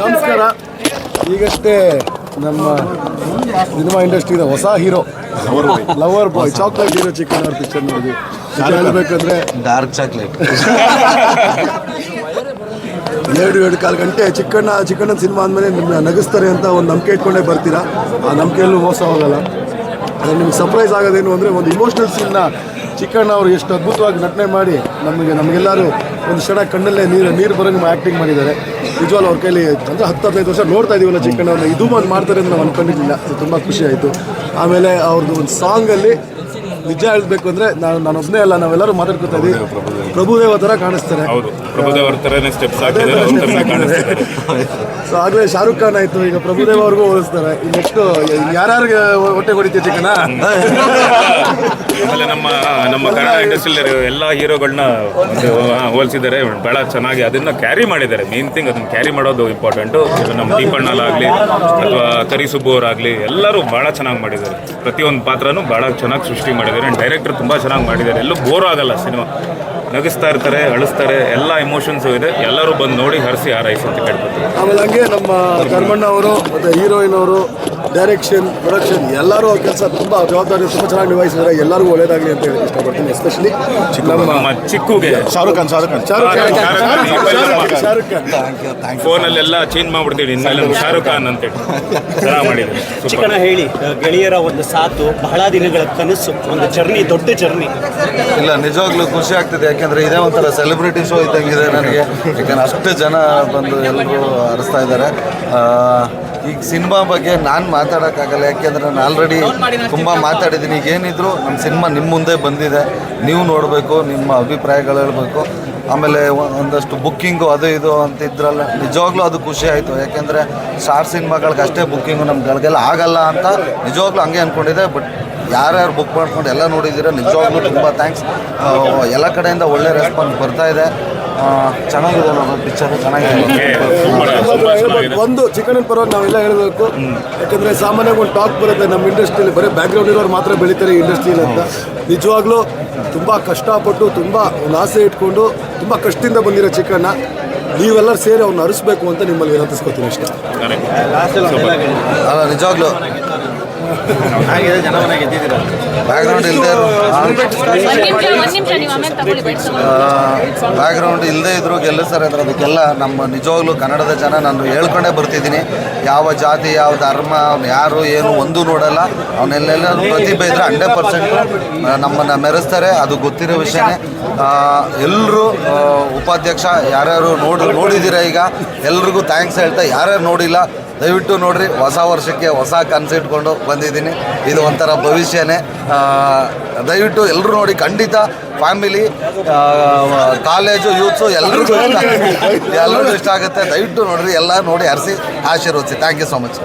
ನಮಸ್ಕಾರ. ಈಗಷ್ಟೇ ನಮ್ಮ ಸಿನಿಮಾ ಇಂಡಸ್ಟ್ರಿದ ಹೊಸ hero lover boy chocolate hero chicken ಅವ್ರ ಪಿಕ್ಚರ್ ನೋಡಿ. ಹೇಳ್ಬೇಕಂದ್ರೆ ಡಾರ್ಕ್ ಚಾಕ್ಲೇಟ್ ಎರಡು ಎರಡು ಕಾಲು ಗಂಟೆ ಚಿಕ್ಕಣ್ಣ ಚಿಕ್ಕಣ್ಣನ ಸಿನಿಮಾ ಅಂದಮೇಲೆ ನಿಮ್ಮನ್ನ ನಗಿಸ್ತಾರೆ ಅಂತ ಒಂದು ನಂಬಿಕೆ ಇಟ್ಕೊಂಡೇ ಬರ್ತೀರಾ? ಆ ನಂಬಿಕೆಯಲ್ಲೂ ಮೋಸ ಹೋಗಲ್ಲ. ಅದ್ರಲ್ಲಿ ನಿಮ್ಗೆ ಸರ್ಪ್ರೈಸ್ ಆಗೋದೇನು ಅಂದರೆ ಒಂದು ಇಮೋಷ್ನಲ್ ಸೀನ್ನ ಚಿಕ್ಕಣ್ಣ ಅವರು ಎಷ್ಟು ಅದ್ಭುತವಾಗಿ ನಟನೆ ಮಾಡಿ ನಮಗೆ ನಮಗೆಲ್ಲರೂ ಒಂದು ಸಡ ಕಣ್ಣಲ್ಲೇ ನೀರು ನೀರು ಬರೋ ನಿಮ್ಮ ಆ್ಯಕ್ಟಿಂಗ್ ಮಾಡಿದ್ದಾರೆ. ನಿಜವಾಗ್ಲೂ ಅವ್ರ ಕೈಲಿ ಅಂದರೆ ಹತ್ತು, ಹದಿನೈದು ವರ್ಷ ನೋಡ್ತಾ ಇದೀವಲ್ಲ ಚಿಕ್ಕಣ್ಣವ್ರನ್ನ. ಇದು ಒಂದು ಮಾಡ್ತಾರೆ ಅಂತ ನಾವು ಅದು ತುಂಬ ಖುಷಿ ಆಯಿತು. ಆಮೇಲೆ ಅವ್ರದ್ದು ಒಂದು ಸಾಂಗಲ್ಲಿ ನಿಜ ಹೇಳಬೇಕು ಅಂದ್ರೆ ನಾನು ನಾನೊಬ್ಬನೇ ಅಲ್ಲ ನಾವೆಲ್ಲರೂ ಮಾತಾಡ್ಕೊತಾ ಇದೀವಿ ಪ್ರಭುದೇವ ತರ ಕಾಣಿಸ್ತಾರೆ. ಹೌದು ಥರನೇ ಸ್ಟೆಪ್ಸ್ ಹಾಕಿದ್ದಾರೆ ಅವ್ರ ಥರನೇ ಕಾಣಿಸ್ತಿದ್ದಾರೆ ಸೊ ಆಗಲೇ ಶಾರುಖ್ ಖಾನ್ ಆಯ್ತು. ಈಗ ಪ್ರಭುದೇವ ಅವ್ರಿಗೂ ಹೋಲಿಸ್ತಾರೆ. ನೆಕ್ಸ್ಟ್ ಯಾರ್ಯಾರಿಗೆ ಹೊಟ್ಟೆ ಹೊಡಿತೈತಿ ಚಿಕನ ಆಮೇಲೆ ನಮ್ಮ ನಮ್ಮ ಕನ್ನಡ ಇಂಡಸ್ಟ್ರಿಯಲ್ಲಿ ಎಲ್ಲ ಹೀರೋಗಳನ್ನ ಹೋಲಿಸಿದ್ದಾರೆ. ಬಹಳ ಚೆನ್ನಾಗಿ ಅದನ್ನ ಕ್ಯಾರಿ ಮಾಡಿದ್ದಾರೆ. ಮೇನ್ ಥಿಂಗ್ ಅದನ್ನ ಕ್ಯಾರಿ ಮಾಡೋದು ಇಂಪಾರ್ಟೆಂಟು ನಮ್ಮ ದೀಪಣ್ಣಲಾಗಲಿ ಅಥವಾ ಕರಿ ಸುಬ್ಬು ಅವರಾಗಲಿ ಎಲ್ಲರೂ ಬಹಳ ಚೆನ್ನಾಗಿ ಮಾಡಿದ್ದಾರೆ. ಪ್ರತಿಯೊಂದು ಪಾತ್ರನೂ ಬಹಳ ಚೆನ್ನಾಗಿ ಸೃಷ್ಟಿ ಮಾಡಿದ್ದಾರೆ. ಡೈರೆಕ್ಟರ್ ತುಂಬ ಚೆನ್ನಾಗಿ ಮಾಡಿದ್ದಾರೆ. ಎಲ್ಲೂ ಬೋರ್ ಆಗಲ್ಲ ಸಿನಿಮಾ. ನಗಿಸ್ತಾ ಇರ್ತಾರೆ ಅಳಿಸ್ತಾರೆ ಎಲ್ಲ ಇಮೋಷನ್ಸು ಇದೆ. ಎಲ್ಲರೂ ಬಂದು ನೋಡಿ ಹರಿಸಿ ಹಾರೈಸಿ ಅಂತ ಕೇಳ್ಬೋದು ಆಮೇಲೆ ಹಂಗೆ ನಮ್ಮ ಕರ್ಮಣ್ಣ ಅವರು ಮತ್ತು ಹೀರೋಯಿನ್ ಅವರು ಡೈರೆಕ್ಷನ್ ಪ್ರೊಡಕ್ಷನ್ ಎಲ್ಲರೂ ಅವ್ರ ಕೆಲಸ ತುಂಬ ಜವಾಬ್ದಾರಿ ತುಂಬ ಚೆನ್ನಾಗಿ ನಿಭಾಯಿಸಿದ್ದಾರೆ. ಎಲ್ಲರಿಗೂ ಒಳ್ಳೇದಾಗಲಿ ಅಂತ ಹೇಳಿ ಇಷ್ಟಪಡ್ತೀನಿ. ಎಸ್ಪೆಷಲಿ ಚಿಕ್ಕ ನಮ್ಮ ಚಿಕ್ಕುಗೆ. Shahrukh Khan Shahrukh Khan Shahrukh Khan. Shahrukh Khan. Thank you thank you ಫೋನಲ್ಲೆಲ್ಲ change ಮಾಡ್ಬಿಡ್ತೀವಿ ಇನ್ಮೇಲೆ ನಮ್ಮ ಶಾರುಖ್ ಖಾನ್ ಅಂತೇಳಿ ಚೆನ್ನಾಗಿ ಸೂಪರ್ ಚಿಕ್ಕನ ಹೇಳಿ ಗೆಳೆಯರ ಒಂದು ಸಾತು ಬಹಳ ದಿನಗಳ ಕನಸು ಒಂದು ಜರ್ನಿ ದೊಡ್ಡ ಜರ್ನಿ ಇಲ್ಲ ನಿಜವಾಗ್ಲೂ ಖುಷಿ ಆಗ್ತಿದೆ ಯಾಕಂದ್ರೆ ಇದೇ ಒಂಥರ ಸೆಲೆಬ್ರಿಟಿ ಶೋ ಇದ್ದಂಗಿದೆ ನನಗೆ. ಯಾಕಂದ್ರೆ ಅಷ್ಟು ಜನ ಬಂದು ಎಲ್ಲರೂ ಹರಿಸ್ತಾ ಇದ್ದಾರೆ. ಈಗ ಸಿನಿಮಾ ಬಗ್ಗೆ ನಾನು ಮಾತಾಡೋಕ್ಕಾಗಲ್ಲ ಯಾಕೆಂದ್ರೆ ನಾನು ಆಲ್ರೆಡಿ ತುಂಬ ಮಾತಾಡಿದ್ದೀನಿ. ಈಗ ಏನಿದ್ರು ನಮ್ಮ ಸಿನಿಮಾ ನಿಮ್ಮ ಮುಂದೆ ಬಂದಿದೆ. ನೀವು ನೋಡಬೇಕು ನಿಮ್ಮ ಅಭಿಪ್ರಾಯಗಳು ಹೇಳಬೇಕು. ಆಮೇಲೆ ಒಂದಷ್ಟು ಬುಕ್ಕಿಂಗು ಅದು ಇದು ಅಂತ ಇದ್ರಲ್ಲ, ನಿಜವಾಗ್ಲೂ ಅದು ಖುಷಿ ಆಯಿತು. ಯಾಕೆಂದರೆ ಸ್ಟಾರ್ ಸಿನಿಮಾಗಳಿಗೆ ಅಷ್ಟೇ ಬುಕ್ಕಿಂಗು ನಮ್ಗಳಿಗೆಲ್ಲ ಆಗಲ್ಲ ಅಂತ ನಿಜವಾಗ್ಲೂ ಹಂಗೆ ಅಂದ್ಕೊಂಡಿದೆ ಬಟ್ ಯಾರ್ಯಾರು ಬುಕ್ ಮಾಡ್ಕೊಂಡು ಎಲ್ಲ ನೋಡಿದ್ದೀರ, ನಿಜವಾಗ್ಲೂ ತುಂಬ ಥ್ಯಾಂಕ್ಸ್ ಎಲ್ಲ ಕಡೆಯಿಂದ ಒಳ್ಳೆ ರೆಸ್ಪಾನ್ಸ್ ಬರ್ತಾ ಇದೆ. ಚೆನ್ನಾಗಿದೆ ಪಿಕ್ಚರ್ ಚೆನ್ನಾಗಿದೆ. ಒಂದು ಚಿಕನ್ ಪರವಾಗಿ ನಾವೆಲ್ಲ ಹೇಳಬೇಕು. ಯಾಕಂದ್ರೆ ಸಾಮಾನ್ಯವಾಗಿ ಒಂದು ಟಾಕ್ ಬರುತ್ತೆ ನಮ್ಮ ಇಂಡಸ್ಟ್ರಿಯಲ್ಲಿ ಬರೀ ಬ್ಯಾಕ್ಗ್ರೌಂಡ್ ಇರೋರು ಮಾತ್ರ ಬೆಳಿತಾರೆ ಇಂಡಸ್ಟ್ರಿಯಲ್ಲಿ ಅಂತ. ನಿಜವಾಗ್ಲೂ ತುಂಬ ಕಷ್ಟಪಟ್ಟು ತುಂಬ ಒಂದು ಆಸೆ ಇಟ್ಕೊಂಡು ತುಂಬ ಕಷ್ಟದಿಂದ ಬಂದಿರೋ ಚಿಕನ್ನ ನೀವೆಲ್ಲರೂ ಸೇರಿ ಅವ್ನ ಅರಿಸ್ಬೇಕು ಅಂತ ನಿಮ್ಮಲ್ಲಿ ವಿನಂತಿಸ್ಕೊತೀನಿ ಅಷ್ಟೇ. ಬ್ಯಾಕ್ಗ್ರೌಂಡ್ ಇಲ್ಲದೆ ಬ್ಯಾಕ್ಗ್ರೌಂಡ್ ಇಲ್ಲದೆ ಇದ್ರು ಗೆಲ್ಲಿಸ್ತಾರೆ ಅಂದ್ರೆ ಅದಕ್ಕೆಲ್ಲ ನಮ್ಮ ನಿಜವಾಗ್ಲೂ ಕನ್ನಡದ ಜನ ನಾನು ಹೇಳ್ಕೊಂಡೇ ಬರ್ತಿದ್ದೀನಿ. ಯಾವ ಜಾತಿ, ಯಾವ ಧರ್ಮ, ಅವ್ನು ಯಾರು, ಏನು ಒಂದು ನೋಡಲ್ಲ. ಅವನ್ನೆಲ್ಲೆಲ್ಲ ಪ್ರತಿಭೆ ಇದ್ರೆ ಹಂಡ್ರೆಡ್ ಪರ್ಸೆಂಟ್ ನಮ್ಮನ್ನು ಮೆರೆಸ್ತಾರೆ. ಅದು ಗೊತ್ತಿರೋ ವಿಷಯನೇ. ಎಲ್ಲರೂ ಉಪಾಧ್ಯಕ್ಷ, ಯಾರ್ಯಾರು ನೋಡಿ ನೋಡಿದ್ದೀರಾ ಈಗ, ಎಲ್ರಿಗೂ ಥ್ಯಾಂಕ್ಸ್ ಹೇಳ್ತಾ, ಯಾರ್ಯಾರು ನೋಡಿಲ್ಲ ದಯವಿಟ್ಟು ನೋಡ್ರಿ ಹೊಸ ವರ್ಷಕ್ಕೆ ಹೊಸ ಕನಸು ಇಟ್ಕೊಂಡು ಬಂದಿದ್ದೀನಿ. ಇದು ಒಂಥರ ಭವಿಷ್ಯನೇ. ದಯವಿಟ್ಟು ಎಲ್ಲರೂ ನೋಡಿ ಖಂಡಿತ ಫ್ಯಾಮಿಲಿ ಕಾಲೇಜು ಯೂತ್ಸು ಎಲ್ಲರೂ ಇಷ್ಟ ಇಷ್ಟ ಆಗುತ್ತೆ. ದಯವಿಟ್ಟು ನೋಡ್ರಿ ಎಲ್ಲ ನೋಡಿ ಹರಿಸಿ ಆಶೀರ್ವದಿಸಿ. ಥ್ಯಾಂಕ್ ಯು ಸೊ ಮಚ್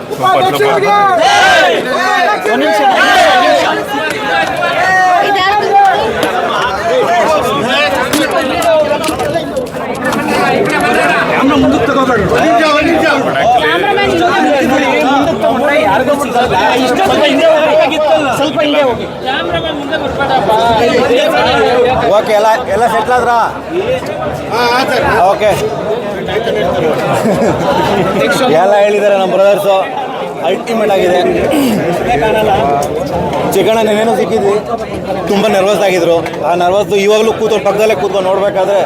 ಸ್ವಲ್ಪ ಹಿಂದೆ ಹೋಗಿ ಓಕೆ ಎಲ್ಲ ಎಲ್ಲ ಸೆಟ್ಲ್ ಆದ್ರ? ಓಕೆ. ಎಲ್ಲ ಹೇಳಿದ್ದಾರೆ ನಮ್ಮ ಬ್ರದರ್ಸು ಅಲ್ಟಿಮೇಟ್ ಆಗಿದೆ. ಚಿಕಣ ನೀವೇನೋ ಸಿಕ್ಕಿದ್ವಿ ತುಂಬ ನರ್ವಸ್ ಆಗಿದ್ರು. ಆ ನರ್ವಸ್ ಇವಾಗಲೂ ಕೂತ್ಕೊಂಡು ಪಕ್ಕದಲ್ಲೇ ಕೂತ್ಕೊಂಡು ನೋಡ್ಬೇಕಾದ್ರೆ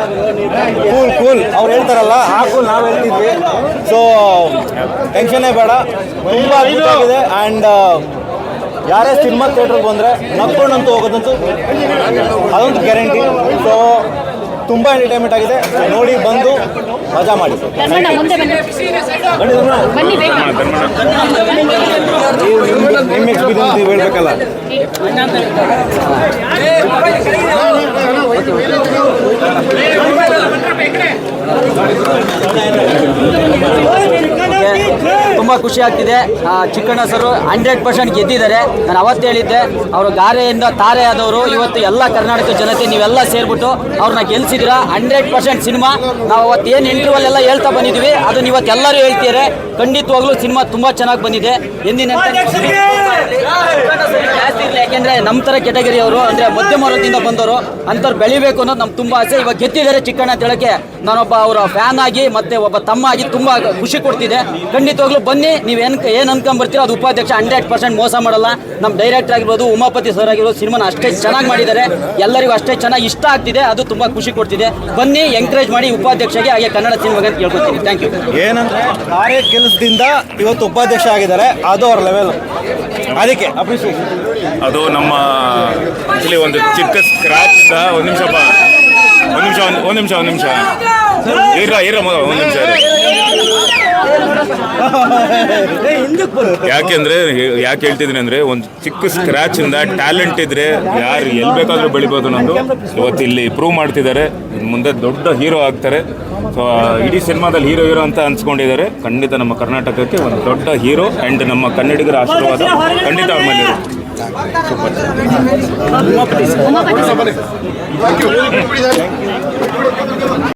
ಕೂಲ್ ಕೂಲ್ ಅವ್ರು ಹೇಳ್ತಾರಲ್ಲ ಆ ಕೂಲ್ ನಾವು ಹೇಳ್ತಿದ್ವಿ. ಸೊ ಟೆನ್ಷನ್ನೇ ಬೇಡ. ತುಂಬ ಅದ್ಭುತವಾಗಿದೆ ಆ್ಯಂಡ್ ಯಾರೇ ಸಿನಿಮಾ ಥಿಯೇಟ್ರಿಗೆ ಬಂದರೆ ನಕ್ಕೊಂಡಂತೂ ಹೋಗೋದಂತೂ ಅದೊಂದು ಗ್ಯಾರಂಟಿ ಸೊ ತುಂಬ ಎಂಟರ್ಟೈನ್ಮೆಂಟ್ ಆಗಿದೆ. ನೋಡಿ ಬಂದು ಮಜಾ ಮಾಡಿ. ನಿಮ್ಮ ಎಕ್ಸ್ಪೀರಿಯನ್ಸ್ ನೀವು ಹೇಳ್ಬೇಕಲ್ಲ. ತುಂಬ ಖುಷಿ ಆಗ್ತಿದೆ. ಚಿಕ್ಕಣ್ಣ ಸರ್ ಹಂಡ್ರೆಡ್ ಪರ್ಸೆಂಟ್ ಗೆದ್ದಿದ್ದಾರೆ. ನಾನು ಅವತ್ತು ಹೇಳಿದ್ದೆ, ಅವರು ಗಾರೆಯಿಂದ ತಾರೆ ಆದವರು ಇವತ್ತು ಎಲ್ಲ ಕರ್ನಾಟಕ ಜನತೆ ನೀವೆಲ್ಲ ಸೇರ್ಬಿಟ್ಟು ಅವ್ರನ್ನ ಗೆಲ್ಸಿದ್ದೀರಾ? Hundred percent cinema. ನಾವು ಅವತ್ತು ಏನು ಇಂಟರ್ವಲ್ ಎಲ್ಲ ಹೇಳ್ತಾ ಬಂದಿದ್ವಿ ಅದನ್ನ ಇವತ್ತು ಎಲ್ಲರೂ ಹೇಳ್ತಿದ್ದಾರೆ. ಖಂಡಿತವಾಗ್ಲೂ ಸಿನಿಮಾ ತುಂಬಾ ಚೆನ್ನಾಗಿ ಬಂದಿದೆ. ಎಂದಿನ ಯಾಕೆಂದ್ರೆ ನಮ್ಮ ತರ ಕೆಟಗರಿ ಅವರು ಅಂದ್ರೆ ಮಧ್ಯಮ ವರ್ಗದಿಂದ ಬಂದವರು ಅಂತವ್ರು ಬೆಳಿಬೇಕು ಅನ್ನೋದು ನಮ್ಗೆ ತುಂಬಾ ಆಸೆ. ಇವಾಗ ಗೆದ್ದಿದ್ದಾರೆ ಚಿಕ್ಕಣ್ಣ ಅಂತ ಹೇಳಕ್ಕೆ ನಾನೊಬ್ಬ ಅವರ ಫ್ಯಾನ್ ಆಗಿ ಮತ್ತೆ ಒಬ್ಬ ತಮ್ಮ ಆಗಿ ತುಂಬಾ ಖುಷಿ ಕೊಡ್ತಿದೆ ಖಂಡಿತವಾಗ್ಲೂ ಬನ್ನಿ ನೀವು ಏನ್ ಏನ್ ಅನ್ಕೊಂಬರ್ತೀರೋ ಅದು ಉಪಾಧ್ಯಕ್ಷ ಹಂಡ್ರೆಡ್ ಪರ್ಸೆಂಟ್ ಮೋಸ ಮಾಡಲ್ಲ. ನಮ್ಮ ಡೈರೆಕ್ಟರ್ ಆಗಿರ್ಬೋದು ಉಮಾಪತಿ ಸರ್ ಆಗಿರ್ಬೋದು ಸಿನಿಮಾನ ಅಷ್ಟೇ ಚೆನ್ನಾಗಿ ಮಾಡಿದ್ದಾರೆ. ಎಲ್ಲರಿಗೂ ಅಷ್ಟೇ ಚೆನ್ನಾಗಿ ಇಷ್ಟ ಆಗ್ತಿದೆ ಅದು ತುಂಬಾ ಖುಷಿ ಕೊಡ್ತಿದೆ. ಬನ್ನಿ ಎಂಕರೇಜ್ ಮಾಡಿ ಉಪಾಧ್ಯಕ್ಷಗೆ ಹಾಗೆ ಕನ್ನಡ ಸಿನಿಮಾಗೆ ಅಂತ ಕೇಳ್ಕೊತೀನಿ. ಥ್ಯಾಂಕ್ ಯು ಏನಂದ್ರೆ ಕಾರ್ಯ ಕೆಲಸದಿಂದ ಇವತ್ತು ಉಪಾಧ್ಯಕ್ಷ ಆಗಿದ್ದಾರೆ. ಅದು ಅವ್ರ ಲೆವೆಲ್ ಅದಕ್ಕೆ ಅಪ್ರಿಷಿಯೇಷನ್ ಅದು ನಮ್ಮ ಇಲ್ಲಿ ಒಂದು ಚಿಕ್ಕ ಸ್ಕ್ರಾಚ್ ಇಂದ ಒಂದು ನಿಮಿಷ ಒಂದು ನಿಮಿಷ ಒಂದು ನಿಮಿಷ ಒಂದು ನಿಮಿಷ. ಇರ ಇರ ಒಂದು ನಿಮಿಷ ಯಾಕೆಂದ್ರೆ ಯಾಕೆ ಹೇಳ್ತಿದ್ದೀನಿ ಅಂದ್ರೆ ಒಂದು ಚಿಕ್ಕ ಸ್ಕ್ರಾಚ್ ಇಂದ ಟ್ಯಾಲೆಂಟ್ ಇದ್ರೆ ಯಾರು ಎಲ್ಲಿ ಬೇಕಾದ್ರೂ ಬೆಳಿಬೋದು ನಂದು. ಇವತ್ತು ಇಲ್ಲಿ ಪ್ರೂವ್ ಮಾಡ್ತಿದ್ದಾರೆ. ಮುಂದೆ ದೊಡ್ಡ ಹೀರೋ ಆಗ್ತಾರೆ. ಸೊ ಇಡೀ ಸಿನಿಮಾದಲ್ಲಿ ಹೀರೋ ಹೀರೋ ಅಂತ ಅನ್ಸ್ಕೊಂಡಿದ್ದಾರೆ. ಖಂಡಿತ ನಮ್ಮ ಕರ್ನಾಟಕಕ್ಕೆ ಒಂದು ದೊಡ್ಡ ಹೀರೋ ಆ್ಯಂಡ್ ನಮ್ಮ ಕನ್ನಡಿಗರ ಆಶೀರ್ವಾದ ಖಂಡಿತ ಅವ್ರ ಮೇಲೆ ಇರುತ್ತೆ ಉಮಾಪತಿ ಸರ್